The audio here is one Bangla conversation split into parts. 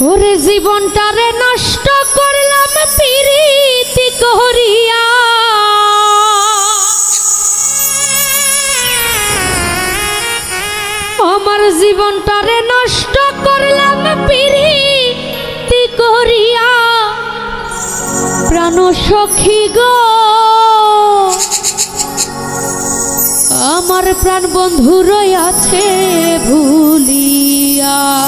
ওরে জীবনটারে নষ্ট করলাম পিরিতি করিয়া। আমার জীবনটারে নষ্ট করলাম পিরিতি করিয়া। প্রাণ সখী গো। আমার প্রাণ বন্ধু রয়াছে ভুলিয়া।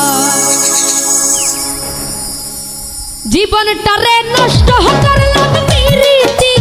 জীবনটারে নষ্ট হকার নিরীতি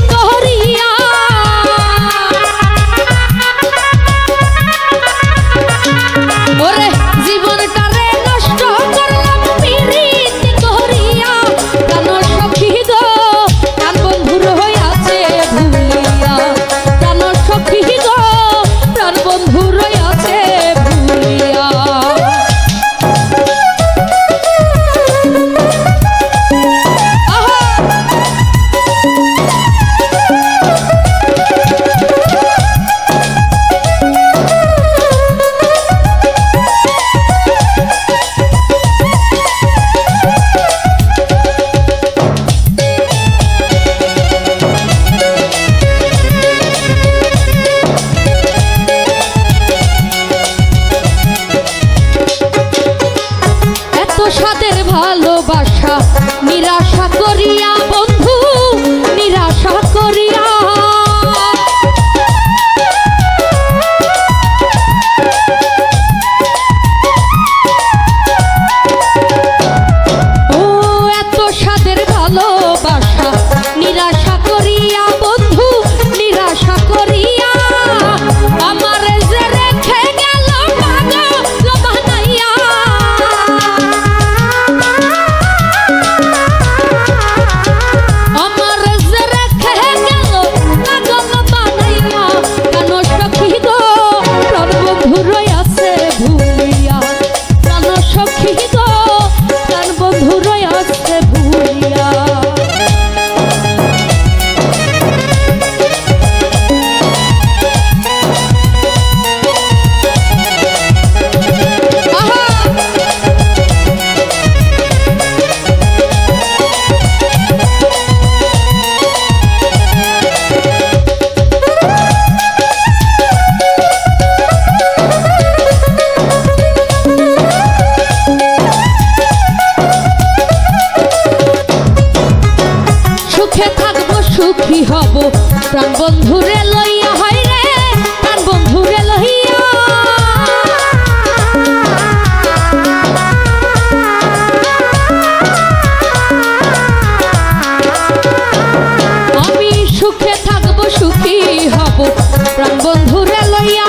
সুখী হব। প্রাণ বন্ধুরে লইয়া হয় রে, প্রাণ বন্ধুরে লইয়া। আমি সুখে থাকব, সুখী হব। প্রাণ বন্ধুরে লইয়া